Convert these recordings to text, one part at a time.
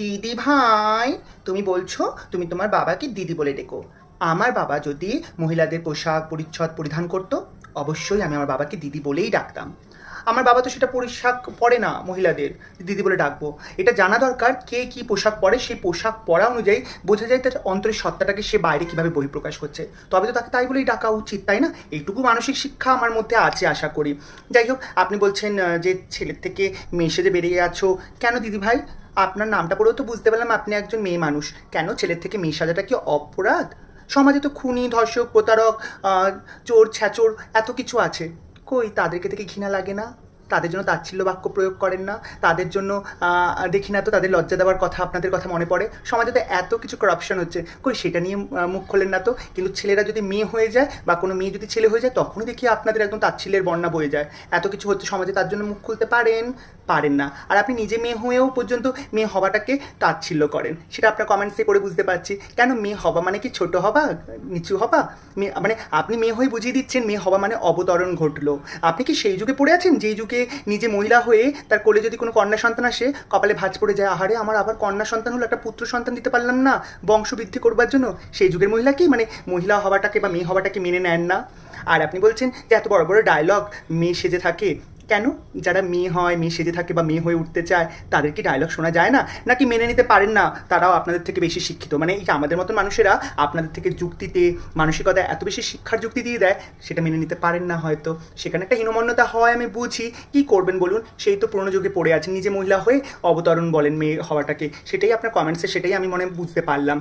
দিদি ভাই, তুমি বলছো, তুমি তোমার বাবাকে দিদি বলে ডেকো। আমার বাবা যদি মহিলাদের পোশাক পরিচ্ছদ পরিধান করতো, অবশ্যই আমি আমার বাবাকে দিদি বলেই ডাকতাম। আমার বাবা তো সেটা পোশাক পরে না, মহিলাদের, দিদি বলে ডাকবো। এটা জানা দরকার কে কি পোশাক পরে, সেই পোশাক পরা অনুযায়ী বোঝা যায় তার অন্তরের সত্তাটাকে সে বাইরে কীভাবে বহিঃপ্রকাশ করছে। তবে তো তাকে তাই বলেই ডাকা উচিত, তাই না? এইটুকু মানসিক শিক্ষা আমার মধ্যে আছে, আশা করি। যাই হোক, আপনি বলছেন যে ছেলের থেকে মেয়ে সেজে বেরিয়ে আছো, কেন দিদি ভাই? আপনার নামটা পড়েও তো বুঝতে পারলাম আপনি একজন মেয়ে মানুষ। কেন ছেলের থেকে মেয়ে সাজাটা কি অপরাধ? সমাজে তো খুনি, ধর্ষক, প্রতারক চোর, ছ্যাচোর এত কিছু আছে। কই তাদেরকে থেকে ঘৃণা লাগে না? তাদের জন্য তাচ্ছিল্য বাক্য প্রয়োগ করেন না? তাদের জন্য দেখি না তো তাদের লজ্জা দেওয়ার কথা আপনাদের কথা মনে পড়ে? সমাজে তো এত কিছু করাপশন হচ্ছে। কই সেটা নিয়ে মুখ খোলেন না তো? কিন্তু ছেলেরা যদি মেয়ে হয়ে যায় বা কোনো মেয়ে যদি ছেলে হয়ে যায়, তখনই দেখি আপনাদের একদম তাচ্ছিল্যের বন্যা বয়ে যায়। এত কিছু হচ্ছে সমাজে, তার জন্য মুখ খুলতে পারেন। পারেন না। আর আপনি নিজে মেয়ে হয়েও পর্যন্ত মেয়ে হওয়াটাকে তাচ্ছিল্য করেন। সেটা আপনার কমেন্টসে করে বুঝতে পারছি। কেন মেয়ে হওয়া মানে কি ছোট হবা নিচু হবা মেয়ে মানে আপনি মেয়ে হয়ে বুঝিয়ে দিচ্ছেন, মেয়ে হওয়া মানে অবতরণ ঘটলো। আপনি কি সেই যুগে পড়ে আছেন? যেই যুগে নিজে মহিলা হয়ে তার কোলে যদি কোনো কন্যা সন্তান আসে, কপালে ভাঁজ পড়ে যায়, আহারে, আমার আবার কন্যা সন্তান হলো, একটা পুত্র সন্তান দিতে পারলাম না বংশবৃদ্ধি করবার জন্য? সেই যুগের মহিলা কি? মানে মহিলা হওয়াটাকে বা মেয়ে হওয়াটাকে মেনে নেন না। আর আপনি বলছেন যে এত বড় বড় ডায়লগ মেয়ে সেজে থাকে কেন? যারা মেয়ে হয়, মেয়ে সেজে থাকে বা মেয়ে হয়ে উঠতে চায়, তাদের কি ডায়লগ শোনা যায় না? নাকি মেনে নিতে পারেন না, তারাও আপনাদের থেকে বেশি শিক্ষিত? মানে এই আমাদের মতো মানুষেরা আপনাদের থেকে যুক্তিতে মানসিকতা এত বেশি শিক্ষার যুক্তি দিয়ে দেয়, সেটা মেনে নিতে পারেন না হয়তো। সেখানে একটা হীনমন্যতা হয়, আমি বুঝি। কি করবেন বলুন? সেই তো পুরনো যুগে পড়ে আছেন, নিজে মহিলা হয়ে অবতরণ বলেন মেয়ে হওয়াটাকে। সেটাই আপনার কমেন্টসে সেটাই আমি মনে বুঝতে পারলাম।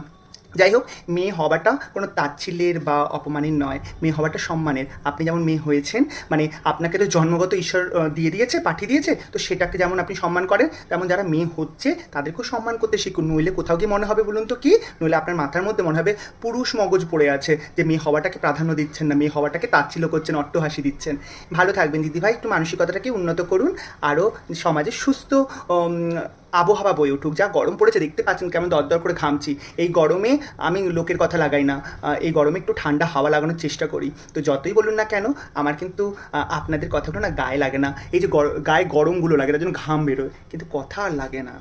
যাই হোক মেয়ে হওয়াটা কোনো তাচ্ছিল্যের বা অপমানের নয়। মেয়ে হওয়াটা সম্মানের। আপনি যেমন মেয়ে হয়েছেন মানে আপনাকে তো জন্মগত ঈশ্বর দিয়ে দিয়েছে, পাঠিয়ে দিয়েছে, তো সেটাকে যেমন আপনি সম্মান করেন, তেমন যারা মেয়ে হচ্ছে, তাদেরকেও সম্মান করতে শিখুন। নইলে কোথাও গিয়ে মনে হবে বলুন তো কি? নইলে আপনার মাথার মধ্যে মনে হবে পুরুষ মগজ পড়ে আছে, যে মেয়ে হওয়াটাকে প্রাধান্য দিচ্ছেন না, মেয়ে হওয়াটাকে তাচ্ছিল্য করছেন, অট্টহাসি দিচ্ছেন। ভালো থাকবেন, দিদিভাই। একটু মানসিকতাটাকে উন্নত করুন, আরও সমাজে সুস্থ আবহাওয়া বয়ে উঠুক, যা গরম পড়েছে, দেখতে পাচ্ছেন কেমন দরদর করে ঘামছি। এই গরমে আমি লোকের কথা লাগাই না। এই গরমে একটু ঠান্ডা হাওয়া লাগানোর চেষ্টা করি। তো যতই বলুন না কেন, আমার কিন্তু আপনাদের কথাগুলো না গায়ে লাগে না। এই যে গায়ে গরমগুলো লাগে, তার জন্য ঘাম বেরোয়। কিন্তু কথা আর লাগে না।